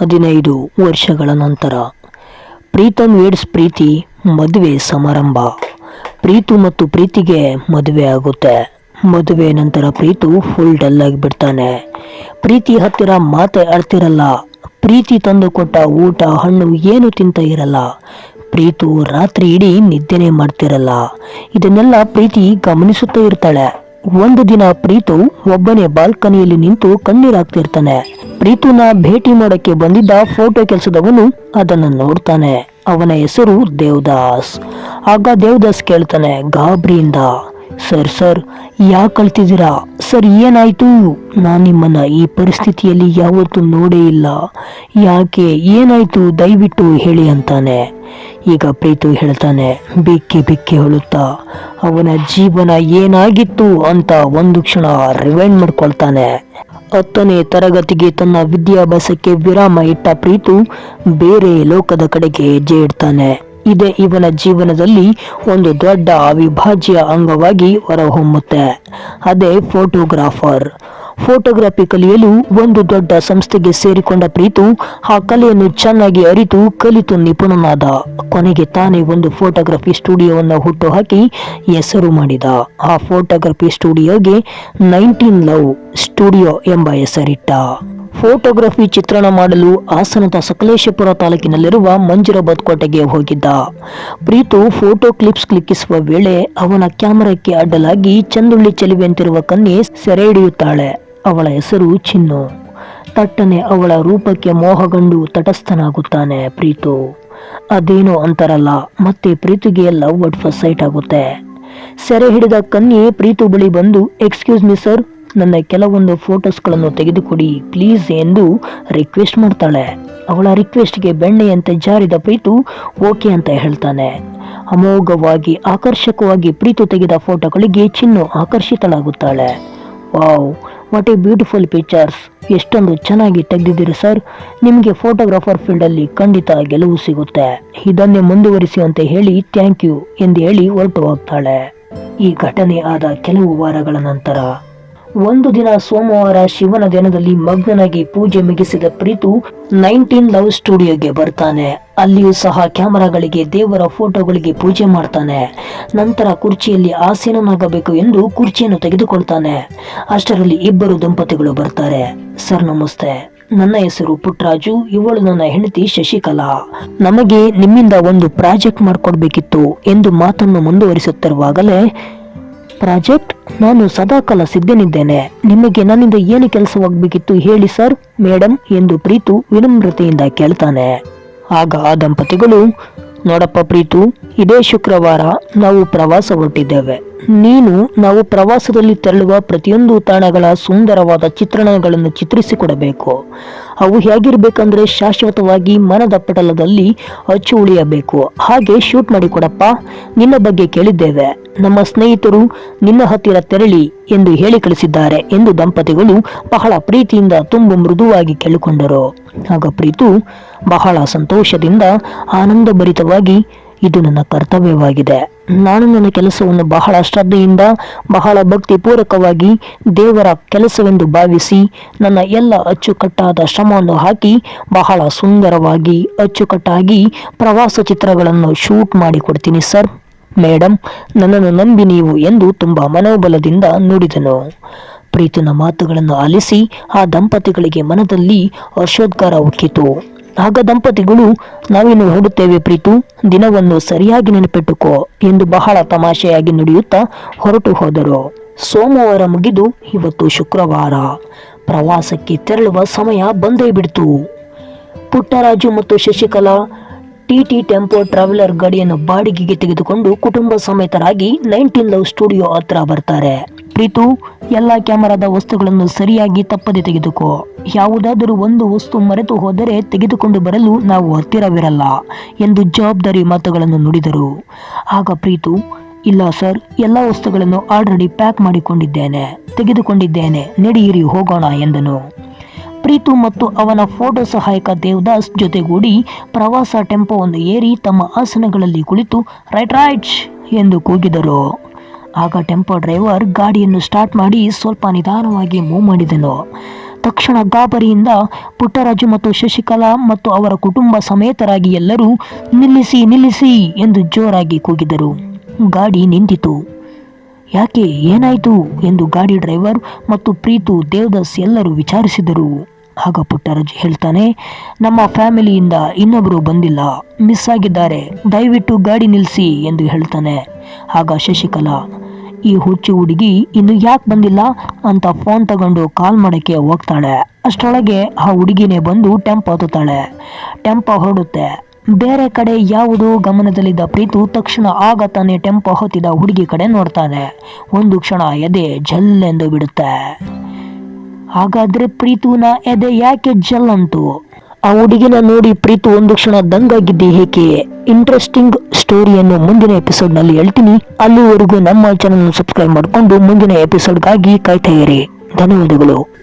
ಹದಿನೈದು ವರ್ಷಗಳ ನಂತರ ಪ್ರೀತಮ್ ವೇಡ್ಸ್ ಪ್ರೀತಿ ಮದುವೆ ಸಮಾರಂಭ. ಪ್ರೀತು ಮತ್ತು ಪ್ರೀತಿಗೆ ಮದುವೆ ಆಗುತ್ತೆ. ಮದುವೆ ನಂತರ ಪ್ರೀತು ಫುಲ್ ಡಲ್ ಆಗಿಬಿಡ್ತಾನೆ ಪ್ರೀತಿ ಹತ್ತಿರ ಮಾತೆ ಆಡ್ತಿರಲ್ಲ. ಪ್ರೀತಿ ತಂದು ಕೊಟ್ಟ ಊಟ, ಹಣ್ಣು ಏನು ತಿಂತ ಇರಲ್ಲ. ಪ್ರೀತು ರಾತ್ರಿ ಇಡೀ ನಿದ್ದೆನೆ ಮಾಡ್ತಿರಲ್ಲ. ಇದನ್ನೆಲ್ಲ ಪ್ರೀತಿ ಗಮನಿಸುತ್ತಾ ಇರ್ತಾಳೆ. ಒಂದು ದಿನ ಪ್ರೀತು ಒಬ್ಬನೇ ಬಾಲ್ಕನಿಯಲ್ಲಿ ನಿಂತು ಕಣ್ಣೀರಾಗ್ತಿರ್ತಾನೆ. ಪ್ರೀತುನ ಭೇಟಿ ಮಾಡಕ್ಕೆ ಬಂದಿದ್ದ ಫೋಟೋ ಕೆಲಸದವನು ಅದನ್ನ ನೋಡ್ತಾನೆ. ಅವನ ಹೆಸರು ದೇವದಾಸ್. ಆಗ ದೇವದಾಸ್ ಕೇಳ್ತಾನೆ, ಗಾಬರಿಯಿಂದ. ಸರ್ ಸರ್, ಯಾಕೆ ಕಳ್ತಿದ್ದೀರಾ? ಸರ್, ಏನಾಯ್ತು? ನಾನು ನಿಮ್ಮನ್ನ ಈ ಪರಿಸ್ಥಿತಿಯಲ್ಲಿ ಯಾವತ್ತೂ ನೋಡೇ ಇಲ್ಲ. ಯಾಕೆ? ಏನಾಯ್ತು? ದಯವಿಟ್ಟು ಹೇಳಿ ಅಂತಾನೆ. ಈಗ ಪ್ರೀತು ಹೇಳ್ತಾನೆ ಬಿಕ್ಕಿ ಬಿಕ್ಕಿ ಹೇಳುತ್ತಾ. ಅವನ ಜೀವನ ಏನಾಗಿತ್ತು ಅಂತ ಒಂದು ಕ್ಷಣ ರಿವೈಂಡ್ ಮಾಡ್ಕೊಳ್ತಾನೆ. ಹತ್ತನೇ ತರಗತಿಗೆ ತನ್ನ ವಿದ್ಯಾಭ್ಯಾಸಕ್ಕೆ ವಿರಾಮ ಇಟ್ಟ ಪ್ರೀತು ಬೇರೆ ಲೋಕದ ಕಡೆಗೆ ಹೆಜ್ಜೆ ಇಡ್ತಾನೆ ಇದೇ ಇವನ ಜೀವನದಲ್ಲಿ ಒಂದು ದೊಡ್ಡ ಅವಿಭಾಜ್ಯ ಅಂಗವಾಗಿ ಹೊರಹೊಮ್ಮುತ್ತೆ. ಅದೇ ಫೋಟೋಗ್ರಾಫರ್. ಫೋಟೋಗ್ರಫಿ ಕಲಿಯಲು ಒಂದು ದೊಡ್ಡ ಸಂಸ್ಥೆಗೆ ಸೇರಿಕೊಂಡ ಪ್ರೀತು ಆ ಕಲೆಯನ್ನು ಚೆನ್ನಾಗಿ ಅರಿತು ಕಲಿತು ನಿಪುಣನಾದ. ಕೊನೆಗೆ ತಾನೇ ಒಂದು ಫೋಟೋಗ್ರಫಿ ಸ್ಟುಡಿಯೋವನ್ನು ಹುಟ್ಟುಹಾಕಿ ಹೆಸರು ಮಾಡಿದ. ಆ ಫೋಟೋಗ್ರಫಿ ಸ್ಟುಡಿಯೋಗೆ ನೈನ್ಟೀನ್ ಲವ್ ಸ್ಟುಡಿಯೋ ಎಂಬ ಹೆಸರಿಟ್ಟ. ಫೋಟೋಗ್ರಫಿ ಚಿತ್ರಣ ಮಾಡಲು ಹಾಸನದ ಸಕಲೇಶಪುರ ತಾಲೂಕಿನಲ್ಲಿರುವ ಮಂಜುರ ಬದ್ಕೋಟೆಗೆ ಹೋಗಿದ್ದ. ಪ್ರೀತು ಫೋಟೋ ಕ್ಲಿಪ್ಸ್ ಕ್ಲಿಕ್ಕಿಸುವ ವೇಳೆ ಅವನ ಕ್ಯಾಮರಾಕ್ಕೆ ಅಡ್ಡಲಾಗಿ ಚಂದುಳ್ಳಿ ಚೆಲುವೆಂತಿರುವ ಕನ್ಯೆ ಸೆರೆ ಹಿಡಿಯುತ್ತಾಳೆ. ಅವಳ ಹೆಸರು ಚಿನ್ನು. ತಟ್ಟನೆ ಅವಳ ರೂಪಕ್ಕೆ ಮೋಹಗಂಡು ತಟಸ್ಥನಾಗುತ್ತಾನೆ ಪ್ರೀತು. ಅದೇನೋ ಅಂತಾರಲ್ಲ, ಮತ್ತೆ ಪ್ರೀತಿಗೆ ಲವ್ ಅಟ್ ಫಸ್ಟ್ ಸೈಟ್ ಆಗುತ್ತೆ. ಸೆರೆ ಹಿಡಿದ ಕನ್ಯೆ ಪ್ರೀತು ಬಳಿ ಬಂದು, ಎಕ್ಸ್ಕ್ಯೂಸ್ ಮಿ ಸರ್ ನನ್ನ ಕೆಲವೊಂದು ಫೋಟೋಸ್ಗಳನ್ನು ತೆಗೆದುಕೊಡಿ, ಪ್ಲೀಸ್ ಎಂದು ರಿಕ್ವೆಸ್ಟ್ ಮಾಡ್ತಾಳೆ. ಅವಳ ರಿಕ್ವೆಸ್ಟ್ಗೆ ಬೆಣ್ಣೆಯಂತೆ ಜಾರಿದ ಪ್ರೀತು ಓಕೆ ಅಂತ ಹೇಳ್ತಾನೆ. ಅಮೋಘವಾಗಿ, ಆಕರ್ಷಕವಾಗಿ ಪ್ರೀತು ತೆಗೆದ ಫೋಟೋಗಳಿಗೆ Chinnu ಆಕರ್ಷಿತಳಾಗುತ್ತಾಳೆ. Wow, what a beautiful pictures. ಎಷ್ಟೊಂದು ಚೆನ್ನಾಗಿ ತೆಗೆದಿದ್ದೀರಿ ಸರ್. ನಿಮಗೆ ಫೋಟೋಗ್ರಾಫರ್ ಫೀಲ್ಡಲ್ಲಿ ಖಂಡಿತ ಗೆಲುವು ಸಿಗುತ್ತೆ. ಇದನ್ನೇ ಮುಂದುವರಿಸಿ ಅಂತ ಹೇಳಿ ಥ್ಯಾಂಕ್ ಯು ಎಂದು ಹೇಳಿ ಹೊರಟು ಹೋಗ್ತಾಳೆ. ಈ ಘಟನೆ ಆದ ಕೆಲವು ವಾರಗಳ ನಂತರ ಒಂದು ದಿನ ಸೋಮವಾರ ಶಿವನ ದಿನದಲ್ಲಿ ಮಗ್ನನಾಗಿ ಪೂಜೆ ಮುಗಿಸಿದ ಪ್ರೀತು ನೈನ್ಟೀನ್ ಲವ್ ಸ್ಟುಡಿಯೋಗೆ ಬರ್ತಾನೆ. ಅಲ್ಲಿಯೂ ಸಹ ಕ್ಯಾಮರಾಗಳಿಗೆ, ದೇವರ ಫೋಟೋಗಳಿಗೆ ಪೂಜೆ ಮಾಡ್ತಾನೆ. ನಂತರ ಕುರ್ಚಿಯಲ್ಲಿ ಆಸೀನನಾಗಬೇಕು ಎಂದು ಕುರ್ಚಿಯನ್ನು ತೆಗೆದುಕೊಳ್ತಾನೆ. ಅಷ್ಟರಲ್ಲಿ ಇಬ್ಬರು ದಂಪತಿಗಳು ಬರ್ತಾರೆ. ಸರ್ ನಮಸ್ತೆ. ನನ್ನ ಹೆಸರು ಪುಟ್ರಾಜು, ಇವಳು ನನ್ನ ಹೆಂಡತಿ ಶಶಿಕಲಾ. ನಮಗೆ ನಿಮ್ಮಿಂದ ಒಂದು ಪ್ರಾಜೆಕ್ಟ್ ಮಾಡಿಕೊಡ್ಬೇಕಿತ್ತು ಎಂದು ಮಾತನ್ನು ಮುಂದುವರಿಸುತ್ತಿರುವಾಗಲೇ ಪ್ರಾಜೆಕ್ಟ್, ನಾನು ಸದಾಕಾಲ ಸಿದ್ಧನಿದ್ದೇನೆ. ನಿಮಗೆ ನನ್ನಿಂದ ಏನು ಕೆಲಸವಾಗಬೇಕಿತ್ತು ಹೇಳಿ ಸರ್ ಮೇಡಮ್ ಎಂದು ಪ್ರೀತು ವಿನಮ್ರತೆಯಿಂದ ಕೇಳ್ತಾನೆ. ಆಗ ಆ ದಂಪತಿಗಳು, ನೋಡಪ್ಪ ಪ್ರೀತು, ಇದೇ ಶುಕ್ರವಾರ ನಾವು ಪ್ರವಾಸ ಹೊರಟಿದ್ದೇವೆ. ನೀನು ನಾವು ಪ್ರವಾಸದಲ್ಲಿ ತೆರಳುವ ಪ್ರತಿಯೊಂದು ತಾಣಗಳ ಸುಂದರವಾದ ಚಿತ್ರಣಗಳನ್ನು ಚಿತ್ರಿಸಿಕೊಡಬೇಕು. ಅವು ಹೇಗಿರ್ಬೇಕಂದ್ರೆ ಶಾಶ್ವತವಾಗಿ ಮನದ ಪಟಲದಲ್ಲಿ ಅಚ್ಚು ಉಳಿಯಬೇಕು. ಹಾಗೆ ಶೂಟ್ ಮಾಡಿಕೊಡಪ್ಪ ನಿನ್ನ ಬಗ್ಗೆ ಕೇಳಿದ್ದೇವೆ. ನಮ್ಮ ಸ್ನೇಹಿತರು ನಿನ್ನ ಹತ್ತಿರ ತೆರಳಿ ಎಂದು ಹೇಳಿ ಕಳಿಸಿದ್ದಾರೆ ಎಂದು ದಂಪತಿಗಳು ಬಹಳ ಪ್ರೀತಿಯಿಂದ ತುಂಬ ಮೃದುವಾಗಿ ಕೇಳಿಕೊಂಡರು. ಆಗ ಪ್ರೀತು ಬಹಳ ಸಂತೋಷದಿಂದ ಆನಂದಭರಿತವಾಗಿ, ಇದು ನನ್ನ ಕರ್ತವ್ಯವಾಗಿದೆ. ನಾನು ನನ್ನ ಕೆಲಸವನ್ನು ಬಹಳ ಶ್ರದ್ಧೆಯಿಂದ, ಬಹಳ ಭಕ್ತಿಪೂರ್ವಕವಾಗಿ ದೇವರ ಕೆಲಸವೆಂದು ಭಾವಿಸಿ, ನನ್ನ ಎಲ್ಲ ಅಚ್ಚುಕಟ್ಟಾದ ಶ್ರಮವನ್ನು ಹಾಕಿ, ಬಹಳ ಸುಂದರವಾಗಿ ಅಚ್ಚುಕಟ್ಟಾಗಿ ಪ್ರವಾಸ ಚಿತ್ರಗಳನ್ನು ಶೂಟ್ ಮಾಡಿಕೊಡ್ತೀನಿ ಸರ್. ಮೇಡಮ್ ನನ್ನನ್ನು ನಂಬಿ ನೀವು ಎಂದು ತುಂಬ ಮನೋಬಲದಿಂದ ನುಡಿದನು. ಪ್ರೀತನ ಮಾತುಗಳನ್ನು ಆಲಿಸಿ, ಆ ದಂಪತಿಗಳಿಗೆ ಮನದಲ್ಲಿ ಹರ್ಷೋದ್ಗಾರ ಉಕ್ಕಿತು ಆಗ ದಂಪತಿಗಳು ನಾವೇನು ಹೊರಡುತ್ತೇವೆ ಪ್ರೀತು, ದಿನವನ್ನು ಸರಿಯಾಗಿ ನೆನಪಿಟ್ಟುಕೋ ಎಂದು ಬಹಳ ತಮಾಷೆಯಾಗಿ ನುಡಿಯುತ್ತಾ ಹೊರಟು ಹೋದರು. ಸೋಮವಾರ ಮುಗಿದು ಇವತ್ತು ಶುಕ್ರವಾರ. ಪ್ರವಾಸಕ್ಕೆ ತೆರಳುವ ಸಮಯ ಬಂದೇ ಬಿಡ್ತು. ಪುಟ್ಟರಾಜು ಮತ್ತು Shashikala T T tempo traveller ಗಾಡಿಯನ್ನು ಬಾಡಿಗೆಗೆ ತೆಗೆದುಕೊಂಡು ಕುಟುಂಬ ಸಮೇತರಾಗಿ ನೈನ್ಟೀನ್ ಲವ್ ಸ್ಟುಡಿಯೋ ಹತ್ರ ಬರ್ತಾರೆ. ಪ್ರೀತು, ಎಲ್ಲ ಕ್ಯಾಮರಾದ ವಸ್ತುಗಳನ್ನು ಸರಿಯಾಗಿ ತಪ್ಪದೆ ತೆಗೆದುಕೋ. ಯಾವುದಾದರೂ ಒಂದು ವಸ್ತು ಮರೆತು ಹೋದರೆ ತೆಗೆದುಕೊಂಡು ಬರಲು ನಾವು ಹತ್ತಿರವಿರಲ್ಲ ಎಂದು ಜವಾಬ್ದಾರಿ ಮಾತುಗಳನ್ನು ನುಡಿದರು. ಆಗ ಪ್ರೀತು, ಇಲ್ಲ ಸರ್, ಎಲ್ಲ ವಸ್ತುಗಳನ್ನು ಆಲ್ರೆಡಿ ಪ್ಯಾಕ್ ಮಾಡಿಕೊಂಡಿದ್ದೇನೆ, ತೆಗೆದುಕೊಂಡಿದ್ದೇನೆ ನಡೆಯಿರಿ ಹೋಗೋಣ ಎಂದನು. ಪ್ರೀತು ಮತ್ತು ಅವನ ಫೋಟೋ ಸಹಾಯಕ ದೇವದಾಸ್ ಜೊತೆಗೂಡಿ ಪ್ರವಾಸ ಟೆಂಪೋವನ್ನು ಏರಿ ತಮ್ಮ ಆಸನಗಳಲ್ಲಿ ಕುಳಿತು, ರೈಟ್ ರೈಟ್ ಎಂದು ಕೂಗಿದರು. ಆಗ ಟೆಂಪೋ ಡ್ರೈವರ್ ಗಾಡಿಯನ್ನು ಸ್ಟಾರ್ಟ್ ಮಾಡಿ ಸ್ವಲ್ಪ ನಿಧಾನವಾಗಿ ಮೂವ್ ಮಾಡಿದನು. ತಕ್ಷಣ ಗಾಬರಿಯಿಂದ ಪುಟ್ಟರಾಜು ಮತ್ತು ಶಶಿಕಲಾ ಮತ್ತು ಅವರ ಕುಟುಂಬ ಸಮೇತರಾಗಿ ಎಲ್ಲರೂ ನಿಲ್ಲಿಸಿ ನಿಲ್ಲಿಸಿ ಎಂದು ಜೋರಾಗಿ ಕೂಗಿದರು. ಗಾಡಿ ನಿಂತಿತು. ಯಾಕೆ, ಏನಾಯಿತು ಎಂದು ಗಾಡಿ ಡ್ರೈವರ್ ಮತ್ತು ಪ್ರೀತು ದೇವದಾಸ್ ಎಲ್ಲರೂ ವಿಚಾರಿಸಿದರು. ಆಗ ಪುಟ್ಟರಾಜು ಹೇಳ್ತಾನೆ, ನಮ್ಮ ಫ್ಯಾಮಿಲಿಯಿಂದ ಇನ್ನೊಬ್ಬರು ಬಂದಿಲ್ಲ, ಮಿಸ್ ಆಗಿದ್ದಾರೆ, ದಯವಿಟ್ಟು ಗಾಡಿ ನಿಲ್ಲಿಸಿ ಎಂದು ಹೇಳ್ತಾನೆ. ಆಗ ಶಶಿಕಲಾ ಈ ಹುಚ್ಚು ಹುಡುಗಿ ಇನ್ನು ಯಾಕೆ ಬಂದಿಲ್ಲ ಅಂತ ಫೋನ್ ತಗೊಂಡು ಕಾಲ್ ಮಾಡೋಕ್ಕೆ ಹೋಗ್ತಾಳೆ. ಅಷ್ಟರೊಳಗೆ ಆ ಹುಡುಗಿನೇ ಬಂದು ಟೆಂಪೋ ಹತ್ತುತ್ತಾಳೆ. ಟೆಂಪ ಹೊರಡುತ್ತೆ. ಬೇರೆ ಕಡೆ ಯಾವುದೋ ಗಮನದಲ್ಲಿದ್ದ ಪ್ರೀತು ತಕ್ಷಣ ಆಗ ತಾನೇ ಟೆಂಪೋ ಹೊತ್ತಿದ ಹುಡುಗಿ ಕಡೆ ನೋಡ್ತಾನೆ. ಒಂದು ಕ್ಷಣ ಎದೆ ಜಲ್ಲೆಂದು ಬಿಡುತ್ತೆ. ಹಾಗಾದ್ರೆ ಪ್ರೀತುನ ಎದೆ ಯಾಕೆ ಜಲ್ ಆ ಹುಡುಗಿನ ನೋಡಿ ಪ್ರೀತು ಒಂದು ಕ್ಷಣ ದಂಗಾಗಿದ್ದೆ ಏಕೆ? ಇಂಟ್ರೆಸ್ಟಿಂಗ್ ಸ್ಟೋರಿಯನ್ನು ಮುಂದಿನ ಎಪಿಸೋಡ್ನಲ್ಲಿ ಹೇಳ್ತೀನಿ. ಅಲ್ಲಿವರೆಗೂ ನಮ್ಮ ಚಾನಲ್ ಸಬ್ಸ್ಕ್ರೈಬ್ ಮಾಡಿಕೊಂಡು ಮುಂದಿನ ಎಪಿಸೋಡ್ಗಾಗಿ ಕಾಯ್ತಾ ಇರಿ. ಧನ್ಯವಾದಗಳು.